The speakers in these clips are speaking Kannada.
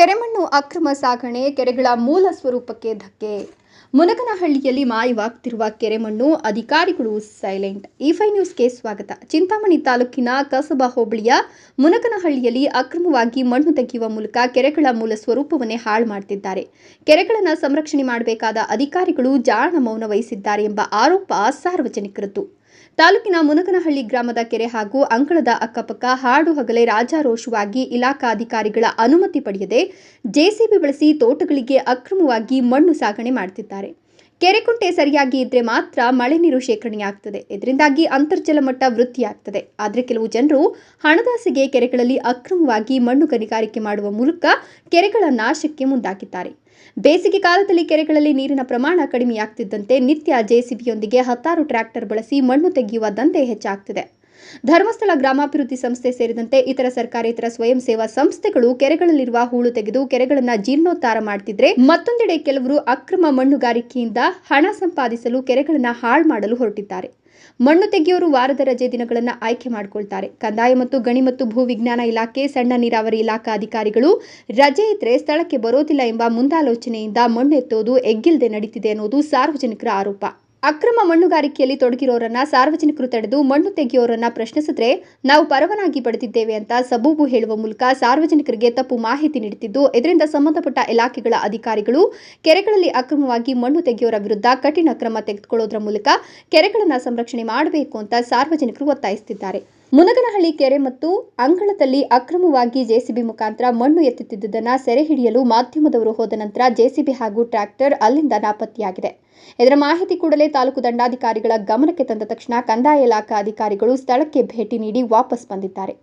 ಕೆರೆಮಣ್ಣು ಅಕ್ರಮ ಸಾಗಣೆ ಕೆರೆಗಳ ಮೂಲ ಸ್ವರೂಪಕ್ಕೆ ಧಕ್ಕೆ. ಮುನಗನಹಳ್ಳಿಯಲ್ಲಿ ಮಾಯವಾಗ್ತಿರುವ ಕೆರೆಮಣ್ಣು ಅಧಿಕಾರಿಗಳು ಸೈಲೆಂಟ್. ಇಫೈ ನ್ಯೂಸ್ಗೆ ಸ್ವಾಗತ. ಚಿಂತಾಮಣಿ ತಾಲೂಕಿನ ಕಸಬಾ ಹೋಬಳಿಯ ಮುನಗನಹಳ್ಳಿಯಲ್ಲಿ ಅಕ್ರಮವಾಗಿ ಮಣ್ಣು ತೆಗೆಯುವ ಮೂಲಕ ಕೆರೆಗಳ ಮೂಲ ಸ್ವರೂಪವನ್ನೇ ಹಾಳು ಮಾಡ್ತಿದ್ದಾರೆ. ಕೆರೆಗಳನ್ನು ಸಂರಕ್ಷಣೆ ಮಾಡಬೇಕಾದ ಅಧಿಕಾರಿಗಳು ಜಾಣ ಮೌನ ವಹಿಸಿದ್ದಾರೆ ಎಂಬ ಆರೋಪ ಸಾರ್ವಜನಿಕರದ್ದು. ತಾಲೂಕಿನ ಮುನಕನಹಳ್ಳಿ ಗ್ರಾಮದ ಕೆರೆ ಹಾಗೂ ಅಂಕಳದ ಅಕ್ಕಪಕ್ಕ ಹಾಡು ಹಗಲೇ ರಾಜಾರೋಷವಾಗಿ ಇಲಾಖಾ ಅಧಿಕಾರಿಗಳ ಅನುಮತಿ ಪಡೆಯದೆ ಜೆಸಿಬಿ ಬಳಸಿ ತೋಟಗಳಿಗೆ ಅಕ್ರಮವಾಗಿ ಮಣ್ಣು ಸಾಗಣೆ ಮಾಡ್ತಿದ್ದಾರೆ. ಕೆರೆಕುಂಟೆ ಸರಿಯಾಗಿ ಇದ್ರೆ ಮಾತ್ರ ಮಳೆ ನೀರು ಶೇಖರಣೆಯಾಗ್ತದೆ ಇದರಿಂದಾಗಿ ಅಂತರ್ಜಲ ಮಟ್ಟ ವೃದ್ಧಿಯಾಗ್ತದೆ ಆದರೆ ಕೆಲವು ಜನರು ಹಣದಾಸಿಗೆ ಕೆರೆಗಳಲ್ಲಿ ಅಕ್ರಮವಾಗಿ ಮಣ್ಣು ಗಣಿಗಾರಿಕೆ ಮಾಡುವ ಮೂಲಕ ಕೆರೆಗಳ ನಾಶಕ್ಕೆ ಮುಂದಾಗಿದ್ದಾರೆ. ಬೇಸಿಗೆ ಕಾಲದಲ್ಲಿ ಕೆರೆಗಳಲ್ಲಿ ನೀರಿನ ಪ್ರಮಾಣ ಕಡಿಮೆಯಾಗ್ತಿದ್ದಂತೆ ನಿತ್ಯ ಜೆಸಿಬಿಯೊಂದಿಗೆ ಹತ್ತಾರು ಟ್ರ್ಯಾಕ್ಟರ್ ಬಳಸಿ ಮಣ್ಣು ತೆಗೆಯುವ ದಂಧೆ ಹೆಚ್ಚಾಗ್ತಿದೆ. ಧರ್ಮಸ್ಥಳ ಗ್ರಾಮಾಭಿವೃದ್ಧಿ ಸಂಸ್ಥೆ ಸೇರಿದಂತೆ ಇತರ ಸರ್ಕಾರೇತರ ಸ್ವಯಂ ಸೇವಾ ಸಂಸ್ಥೆಗಳು ಕೆರೆಗಳಲ್ಲಿರುವ ಹೂಳು ತೆಗೆದು ಕೆರೆಗಳನ್ನು ಜೀರ್ಣೋದ್ಧಾರ ಮಾಡ್ತಿದ್ರೆ ಮತ್ತೊಂದೆಡೆ ಕೆಲವರು ಅಕ್ರಮ ಮಣ್ಣುಗಾರಿಕೆಯಿಂದ ಹಣ ಸಂಪಾದಿಸಲು ಕೆರೆಗಳನ್ನು ಹಾಳು ಮಾಡಲು ಹೊರಟಿದ್ದಾರೆ. ಮಣ್ಣು ತೆಗೆಯೋರು ವಾರದ ರಜೆ ದಿನಗಳನ್ನು ಆಯ್ಕೆ ಮಾಡಿಕೊಳ್ತಾರೆ. ಕಂದಾಯ ಮತ್ತು ಗಣಿ ಮತ್ತು ಭೂ ವಿಜ್ಞಾನ ಇಲಾಖೆ, ಸಣ್ಣ ನೀರಾವರಿ ಇಲಾಖಾ ಅಧಿಕಾರಿಗಳು ರಜೆ ಇದ್ರೆ ಸ್ಥಳಕ್ಕೆ ಬರೋದಿಲ್ಲ ಎಂಬ ಮುಂದಾಲೋಚನೆಯಿಂದ ಮಣ್ಣು ಎತ್ತೋದು ಎಗ್ಗಿಲ್ಲದೆ ನಡೀತಿದೆ ಅನ್ನೋದು ಸಾರ್ವಜನಿಕರ ಆರೋಪ. ಅಕ್ರಮ ಮಣ್ಣುಗಾರಿಕೆಯಲ್ಲಿ ತೊಡಗಿರೋರನ್ನ ಸಾರ್ವಜನಿಕರು ತಡೆದು ಮಣ್ಣು ತೆಗೆಯೋರನ್ನ ಪ್ರಶ್ನಿಸಿದ್ರೆ ನಾವು ಪರವಾನಗಿ ಪಡೆದಿದ್ದೇವೆ ಅಂತ ಸಬೂಬು ಹೇಳುವ ಮೂಲಕ ಸಾರ್ವಜನಿಕರಿಗೆ ತಪ್ಪು ಮಾಹಿತಿ ನೀಡುತ್ತಿದ್ದು, ಇದರಿಂದ ಸಂಬಂಧಪಟ್ಟ ಇಲಾಖೆಗಳ ಅಧಿಕಾರಿಗಳು ಕೆರೆಗಳಲ್ಲಿ ಅಕ್ರಮವಾಗಿ ಮಣ್ಣು ತೆಗೆಯೋರ ವಿರುದ್ಧ ಕಠಿಣ ಕ್ರಮ ತೆಗೆದುಕೊಳ್ಳೋದ್ರ ಮೂಲಕ ಕೆರೆಗಳನ್ನು ಸಂರಕ್ಷಣೆ ಮಾಡಬೇಕು ಅಂತ ಸಾರ್ವಜನಿಕರು ಒತ್ತಾಯಿಸುತ್ತಿದ್ದಾರೆ. ಮುನಗನಹಳ್ಳಿ ಕೆರೆ ಮತ್ತು ಅಂಗಳದಲ್ಲಿ ಅಕ್ರಮವಾಗಿ ಜೆಸಿಬಿ ಮುಖಾಂತರ ಮಣ್ಣು ಎತ್ತುತ್ತಿದ್ದುದನ್ನು ಸೆರೆ ಹಿಡಿಯಲು ಮಾಧ್ಯಮದವರು ಹೋದ ನಂತರ ಜೆಸಿಬಿ ಹಾಗೂ ಟ್ರ್ಯಾಕ್ಟರ್ ಅಲ್ಲಿಂದ ನಾಪತ್ತೆಯಾಗಿದೆ. ಇದರ ಮಾಹಿತಿ ಕೂಡಲೇ ತಾಲೂಕು ದಂಡಾಧಿಕಾರಿಗಳ ಗಮನಕ್ಕೆ ತಂದ ತಕ್ಷಣ ಕಂದಾಯ ಇಲಾಖಾ ಅಧಿಕಾರಿಗಳು ಸ್ಥಳಕ್ಕೆ ಭೇಟಿ ನೀಡಿ ವಾಪಸ್ ಬಂದಿದ್ದಾರೆ.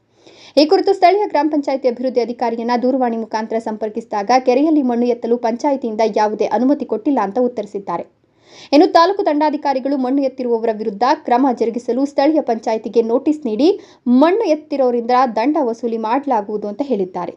ಈ ಕುರಿತು ಸ್ಥಳೀಯ ಗ್ರಾಮ ಪಂಚಾಯಿತಿ ಅಭಿವೃದ್ಧಿ ಅಧಿಕಾರಿಯನ್ನ ದೂರವಾಣಿ ಮುಖಾಂತರ ಸಂಪರ್ಕಿಸಿದಾಗ ಕೆರೆಯಲ್ಲಿ ಮಣ್ಣು ಎತ್ತಲು ಪಂಚಾಯಿತಿಯಿಂದ ಯಾವುದೇ ಅನುಮತಿ ಕೊಟ್ಟಿಲ್ಲ ಅಂತ ಉತ್ತರಿಸಿದ್ದಾರೆ. ಇನ್ನು ತಾಲೂಕು ದಂಡಾಧಿಕಾರಿಗಳು ಮಣ್ಣು ಎತ್ತಿರುವವರ ವಿರುದ್ಧ ಕ್ರಮ ಜರುಗಿಸಲು ಸ್ಥಳೀಯ ಪಂಚಾಯಿತಿಗೆ ನೋಟಿಸ್ ನೀಡಿ ಮಣ್ಣು ಎತ್ತಿರೋರಿಂದ ದಂಡ ವಸೂಲಿ ಮಾಡಲಾಗುವುದು ಅಂತ ಹೇಳಿದ್ದಾರೆ.